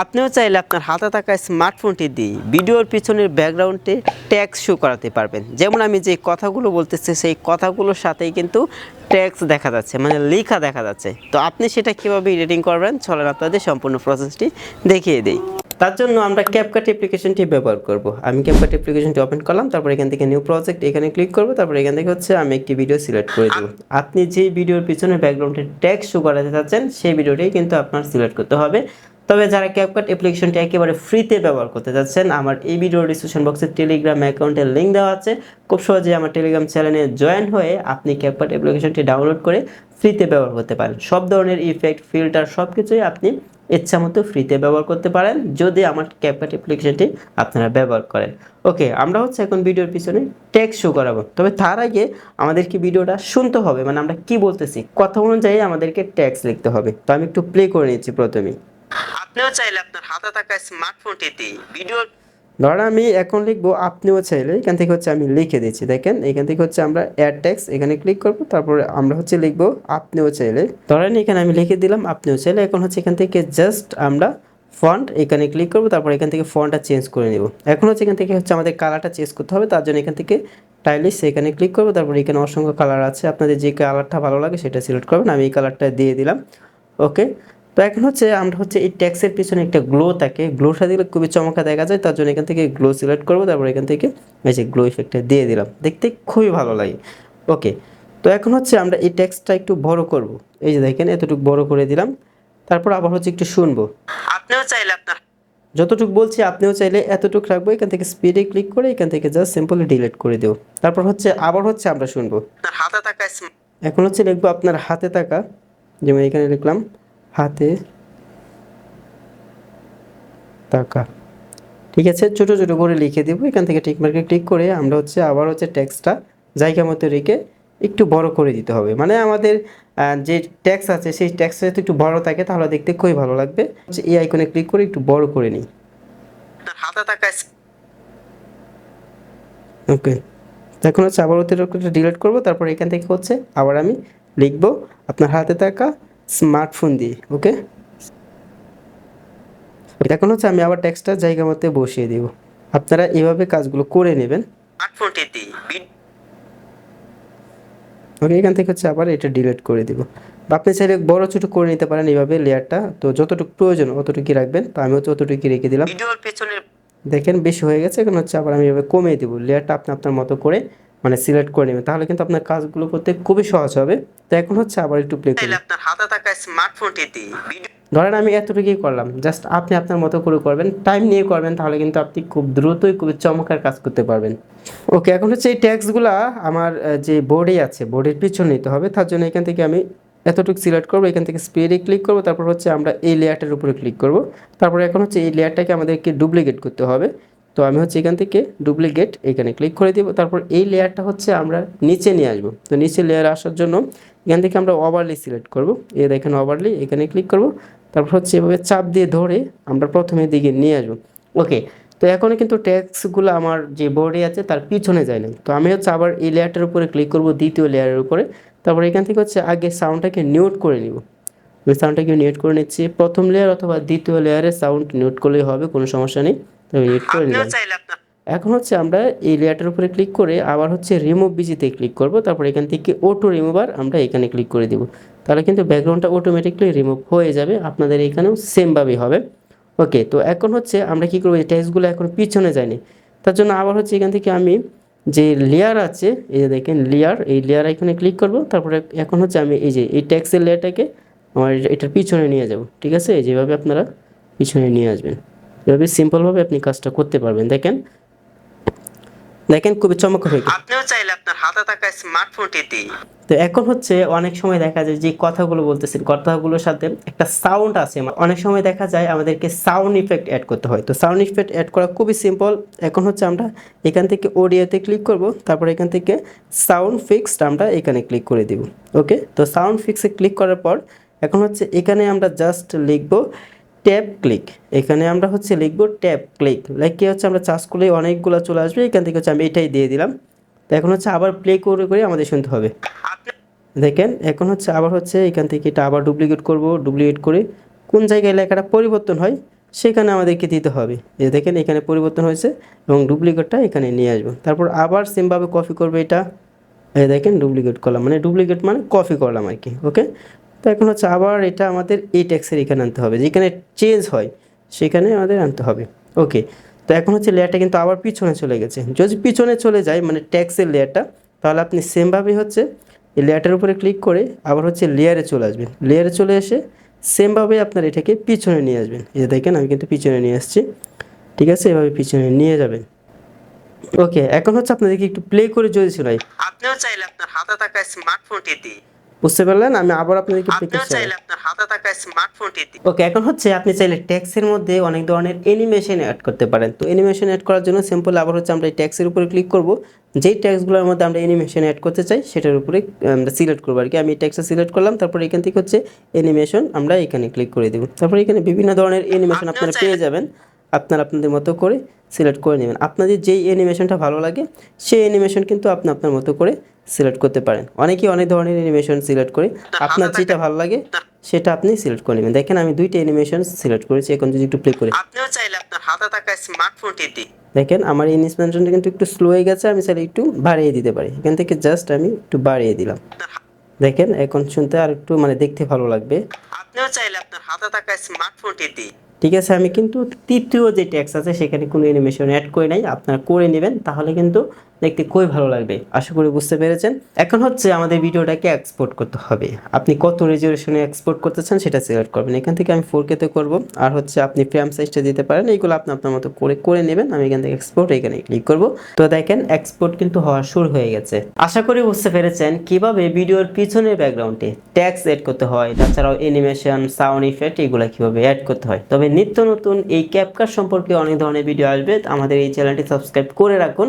আপনিও চাইলে আপনার হাতে থাকা স্মার্টফোনটি দিয়ে ভিডিওর পিছনের ব্যাকগ্রাউন্ডে ট্যাক্স শো করাতে পারবেন। যেমন আমি যে কথাগুলো বলতেছি, সেই কথাগুলোর সাথেই কিন্তু ট্যাক্স দেখা যাচ্ছে মানে লেখা দেখা যাচ্ছে। তো আপনি সেটা কীভাবে এডিটিং করবেন, চলেন আপনাদের সম্পূর্ণ প্রসেসটি দেখিয়ে দিই। তার জন্য আমরা ক্যাপকাট অ্যাপ্লিকেশনটি ব্যবহার করব। আমি ক্যাপকাট অ্যাপ্লিকেশনটি ওপেন করলাম, তারপর এখান থেকে নিউ প্রজেক্ট এখানে ক্লিক করব, তারপর এখান থেকে হচ্ছে আমি একটি ভিডিও সিলেক্ট করে দেবো। আপনি যেই ভিডিওর পিছনে ব্যাকগ্রাউন্ডে ট্যাক্স শো করাতে চাচ্ছেন সেই ভিডিওটি কিন্তু আপনার সিলেক্ট করতে হবে। তবে যারা ক্যাপকাট অ্যাপ্লিকেশনটি একেবারে ফ্রিতে ব্যবহার করতে যাচ্ছেন, আমার এই ভিডিও ডিসক্রিপশন বক্সে টেলিগ্রাম অ্যাকাউন্টের লিঙ্ক দেওয়া আছে। খুব সহজে আমার টেলিগ্রাম চ্যানেলে জয়েন হয়ে আপনি ক্যাপকাট অ্যাপ্লিকেশনটি ডাউনলোড করে ফ্রিতে ব্যবহার করতে পারেন। সব ধরনের ইফেক্ট ফিল্টার সব কিছুই আপনি ইচ্ছা মতো ফ্রিতে ব্যবহার করতে পারেন, যদি আমার ক্যাপকাট অ্যাপ্লিকেশনটি আপনারা ব্যবহার করেন। ওকে আমরা হচ্ছে এখন ভিডিওর পিছনে টেক্সট শো করাবো। তবে তার আগে আমাদেরকে ভিডিওটা শুনতে হবে? মানে আমরা কি বলতেছি? কথা অনুযায়ী আমাদেরকে ট্যাক্স লিখতে হবে। তো আমি একটু প্লে করে নিচ্ছি প্রথমেই। আপনিও চাইলে আপনার হাতে থাকা স্মার্টফোনটিতে ভিডিও ধরেন আমি এখন লিখব, আপনিও চাইলে। এখান থেকে হচ্ছে আমি লিখে দিচ্ছি, দেখেন। এখান থেকে হচ্ছে আমরা অ্যাড ট্যাক্স এখানে ক্লিক করব, তারপরে আমরা হচ্ছে লিখব, আপনিও চাইলে। ধরেন এখানে আমি লিখে দিলাম, আপনিও চাইলে। এখন হচ্ছে এখান থেকে জাস্ট আমরা ফন্ট এখানে ক্লিক করব, তারপর এখান থেকে ফন্টটা চেঞ্জ করে নেব। এখন হচ্ছে এখান থেকে হচ্ছে আমাদের কালারটা চেঞ্জ করতে হবে, তার জন্য এখান থেকে টাইলিশ এখানে ক্লিক করব, তারপর এখানে অসংখ্য কালার আছে। আপনাদের যে কালারটা ভালো লাগে সেটা সিলেক্ট করবেন, আমি এই কালারটা দিয়ে দিলাম। ওকে তো এখন হচ্ছে আমরা হচ্ছে এই ট্যাক্সের পিছনে একটা গ্লো থাকে। গ্লোটা দিলে খুবই চমকা দেখা যায়। তার জন্য এখান থেকে গ্লো সিলেক্ট করব তারপর এখান থেকে এই যে গ্লো ইফেক্টটা দিয়ে দিলাম। দেখতে খুবই ভালো লাগে। ওকে তো এখন হচ্ছে আমরা এই ট্যাক্সটা একটু বড় করব। এই যে দেখেন এতটুকু বড় করে দিলাম। তারপর আবার হচ্ছে একটু শুনব। আপনিও চাইলে আপনার যতটুকু বলছি আপনিও চাইলে এতটুকু রাখব। এখান থেকে স্পিডে ক্লিক করে এখান থেকে জাস্ট সিম্পলি ডিলিট করে দেবো তারপর হচ্ছে আবার হচ্ছে আমরা শুনব। হাতে থাকা এখন হচ্ছে লিখব আপনার হাতে থাকা। যেমন এখানে লিখলাম হাতে টাকা। ঠিক আছে ছোট ছোট করে লিখে দেবো। এখান থেকে টিক মার্কে ক্লিক করে আমরা হচ্ছে আবার হচ্ছে ট্যাক্সটা জায়গা মতো রেখে একটু বড় করে দিতে হবে। মানে আমাদের যে ট্যাক্স আছে সেই ট্যাক্সটা যদি একটু বড় থাকে তাহলে দেখতে খুবই ভালো লাগবে। এই আইকনে ক্লিক করে একটু বড় করে নিই। হাতে থাকা ওকে এখন হচ্ছে আবার অতিরিক্ত ডিলিট করব। তারপর এখান থেকে হচ্ছে আবার আমি লিখব আপনার হাতে থাকা স্মার্টফোন দিয়ে ওকে? এখন হচ্ছে আমি আবার টেক্সটটা জায়গা মতো বসিয়ে দিব। আপনারা এভাবে কাজগুলো করে নেবেন। স্মার্টফোনটি দিয়ে ওকে এখান থেকে হচ্ছে আবার এটা ডিলিট করে দিব। বা আপনি চাইলে বড় ছোট করে নিতে পারেন এইভাবে লেয়ারটা। তো যতটুকু প্রয়োজন অতটুকুই রাখবেন। তো আমি হচ্ছে অতটুকুই রেখে দিলাম। ভিডিওর পেছনে দেখেন বেশি হয়ে গেছে এখন হচ্ছে আবার আমি এভাবে কমিয়ে দেবো। লেয়ারটা আপনি আপনার মতো করে সিলেক্ট করে নেবেন তাহলে কিন্তু আপনার কাজগুলো করতে খুবই সহজ হবে। তো এখন হচ্ছে আবার একটু প্লে করি। আপনার হাতে থাকা স্মার্টফোনটি দিয়ে ধরেন আমি এতটুকুই করলাম জাস্ট আপনি আপনার মতো করে করবেন টাইম নিয়ে করবেন তাহলে কিন্তু আপনি খুব দ্রুতই খুব চমৎকার কাজ করতে পারবেন। ওকে এখন হচ্ছে এই ট্যাক্সগুলা আমার যে বোর্ডে আছে বোর্ডের পিছনে নিতে হবে তার জন্য এখান থেকে আমি এতটুকু সিলেক্ট করব এখান থেকে স্পিডে ক্লিক করব তারপর হচ্ছে আমরা এই লেয়ারটার উপরে ক্লিক করব। তারপর এখন হচ্ছে এই লেয়ারটাকে আমাদেরকে ডুপ্লিকেট করতে হবে। তো আমি হচ্ছে এখান থেকে ডুপ্লিকেট এখানে ক্লিক করে দিব। তারপর এই লেয়ারটা হচ্ছে আমরা নিচে নিয়ে আসব। তো নিচে লেয়ার আসার জন্য এখান থেকে আমরা ওভারলি সিলেক্ট করব। এ দেখেন ওভারলি এখানে ক্লিক করব। তারপর হচ্ছে এভাবে চাপ দিয়ে ধরে আমরা প্রথমে দিকে নিয়ে আসব। ওকে তো এখনও কিন্তু ট্যাক্সগুলো আমার যে বোর্ডে আছে তার পিছনে যায় না তো আমি হচ্ছে আবার এই লেয়ারটার উপরে ক্লিক করব দ্বিতীয় লেয়ারের উপরে। তারপর এখান থেকে হচ্ছে আগে সাউন্ডটাকে নিউট করে নিব। আমি সাউন্ডটাকে নিউট করে নিচ্ছি। প্রথম লেয়ার অথবা দ্বিতীয় লেয়ারে সাউন্ড নিউট করলেই হবে, কোনো সমস্যা নেই। তো করে এখন হচ্ছে আমরা এই লেয়ারটার উপরে ক্লিক করে আবার হচ্ছে রিমুভ বিজিতে ক্লিক করব তারপর এখান থেকে অটো রিমুভার আমরা এখানে ক্লিক করে দিব। তাহলে কিন্তু ব্যাকগ্রাউন্ডটা অটোমেটিকলি রিমুভ হয়ে যাবে আপনাদের এখানেও সেমভাবেই হবে। ওকে তো এখন হচ্ছে আমরা কী করব এই টেক্সটগুলো এখন পিছনে যায়নি। তার জন্য আবার হচ্ছে এখান থেকে আমি যে লেয়ার আছে এই যে দেখেন লেয়ার এই লেয়ার এখানে ক্লিক করব তারপরে এখন হচ্ছে আমি এই যে এই ট্যাক্সের লেয়ারটাকে আমার এটার পিছনে নিয়ে যাব। ঠিক আছে? যেভাবে আপনারা পিছনে নিয়ে আসবেন। এভাবে সিম্পলভাবে আপনি কাজটা করতে পারবেন। দেখেন। দেখেন খুবই চমৎকার হয়ে। আপনিও চাইলে আপনার হাতে থাকা স্মার্টফোনটি দিয়ে তো এখন হচ্ছে অনেক সময় দেখা যায় যে কথাগুলো বলতেছি কথাগুলোর সাথে একটা সাউন্ড আছে। অনেক সময় দেখা যায় আমাদেরকে সাউন্ড ইফেক্ট অ্যাড করতে হয়। তো সাউন্ড ইফেক্ট অ্যাড করা খুবই সিম্পল এখন হচ্ছে আমরা এখান থেকে অডিওতে ক্লিক করব তারপর এখান থেকে সাউন্ড ফিক্সড আমরা এখানে ক্লিক করে দিব। ওকে তো সাউন্ড ফিক্সে ক্লিক করার পর এখন হচ্ছে এখানে আমরা জাস্ট লিখব ট্যাপ ক্লিক। এখানে আমরা হচ্ছে লিখব ট্যাপ ক্লিক। লাইক কি হচ্ছে, আমরা চার্জ করলে অনেকগুলো চলে আসবে। এখান থেকে হচ্ছে আমি এটাই দিয়ে দিলাম। তো এখন হচ্ছে আবার প্লে করে করে আমাদের শুনতে হবে। দেখেন, এখন হচ্ছে আবার হচ্ছে এখান থেকে এটা আবার ডুপ্লিকেট করব ডুপ্লিকেট করে। কোন জায়গায় লেখাটা পরিবর্তন হয়, সেখানে আমাদেরকে দিতে হবে। এই দেখেন, এখানে পরিবর্তন হয়েছে এবং ডুপ্লিকেটটা এখানে নিয়ে আসব। তারপর আবার সেমভাবে কপি করবে এটা। এই দেখেন ডুপ্লিকেট করলাম। মানে ডুপ্লিকেট মানে কপি করলাম আর কি ওকে তো এখন হচ্ছে আবার এটা আমাদের এই ট্যাক্সের এখানে আনতে হবে। যেখানে চেঞ্জ হয়, সেখানে আমাদের আনতে হবে। ওকে তো এখন হচ্ছে লেয়ারটা কিন্তু আবার পিছনে চলে গেছে। যদি পিছনে চলে যায় মানে ট্যাক্সের লেয়ারটা তাহলে আপনি সেমভাবে হচ্ছে এই লেয়ারটার উপরে ক্লিক করে আবার হচ্ছে লেয়ারে চলে আসবেন। লেয়ারে চলে এসে সেমভাবে আপনার এটাকে পিছনে নিয়ে আসবেন। এই যে দেখেন, আমি কিন্তু পিছনে নিয়ে আসছি। ঠিক আছে, এভাবে পিছনে নিয়ে যাবেন। ওকে এখন হচ্ছে আপনাদেরকে একটু প্লে করে যদি শোনাই। আপনিও চাইলে আপনার হাতে থাকা স্মার্টফোনটি দিয়ে বুঝতে পারলেন? আমি আবার আপনাদেরকে চাইলে আপনার হাতে থাকা স্মার্টফোনটি ওকে এখন হচ্ছে আপনি চাইলে ট্যাক্সের মধ্যে অনেক ধরনের অ্যানিমেশন অ্যাড করতে পারেন। তো অ্যানিমেশন অ্যাড করার জন্য সিম্পল আবার হচ্ছে আমরা এই ট্যাক্সের উপরে ক্লিক করব। যেই ট্যাক্সগুলোর মধ্যে আমরা অ্যানিমেশন অ্যাড করতে চাই সেটার উপরে আমরা সিলেক্ট করব আর কি। আমি এই ট্যাক্সটা সিলেক্ট করলাম তারপর এখান থেকে হচ্ছে অ্যানিমেশন আমরা এখানে ক্লিক করে দেবো। তারপর এখানে বিভিন্ন ধরনের অ্যানিমেশন আপনারা পেয়ে যাবেন। আপনারা আপনাদের মতো করে সিলেক্ট করে নেবেন। আপনাদের যেই অ্যানিমেশনটা ভালো লাগে সেই অ্যানিমেশন কিন্তু আপনি আপনার মতো করে সিলেক্ট করতে পারেন। অনেকেই অনেক ধরনের অ্যানিমেশন সিলেক্ট করে আপনার যেটা ভালো লাগে সেটা আপনি সিলেক্ট করে নেবেন। দেখেন আমি দুইটা অ্যানিমেশন সিলেক্ট করেছি এখন যদি একটু প্লে করি। আপনিও চাইলে আপনার হাতে থাকা স্মার্টফোনটি দিয়ে দেখেন আমার এই অ্যানিমেশনটা কিন্তু একটু স্লো হয়ে গেছে আমি চাইলে একটু বাড়িয়ে দিতে পারি। এখান থেকে জাস্ট আমি একটু বাড়িয়ে দিলাম। দেখেন এখন শুনতে আর একটু মানে দেখতে ভালো লাগবে। আপনিও চাইলে আপনার হাতে থাকা স্মার্টফোনটি দিয়ে ঠিক আছে, আমি কিন্তু তৃতীয় যে ট্যাক্স আছে সেখানে কোনো অ্যানিমেশন অ্যাড করে নাই। আপনারা করে নেবেন, তাহলে কিন্তু দেখতে খুবই ভালো লাগবে। আশা করি বুঝতে পেরেছেন। এখন হচ্ছে আমাদের ভিডিওটাকে এক্সপোর্ট করতে হবে। আপনি কত রেজুলেশনে এক্সপোর্ট করতে চান সেটা সিলেক্ট করবেন। এখান থেকে আমি ফোর কেতে করব। আর হচ্ছে আপনি ফ্রেম সাইজটা দিতে পারেন। এইগুলো আপনি আপনার মতো করে করে নেবেন। আমি এখান থেকে এক্সপোর্ট এখানে ক্লিক করব। তো দেখেন এক্সপোর্ট কিন্তু হওয়া শুরু হয়ে গেছে। আশা করি বুঝতে পেরেছেন কীভাবে ভিডিওর পিছনের ব্যাকগ্রাউন্ডে ট্যাক্স এড করতে হয়, তাছাড়াও অ্যানিমেশন সাউন্ড ইফেক্ট এগুলো কীভাবে অ্যাড করতে হয়। তবে নিত্য নতুন এই ক্যাপকার সম্পর্কে অনেক ধরনের ভিডিও আসবে। আমাদের এই চ্যানেলটি সাবস্ক্রাইব করে রাখুন।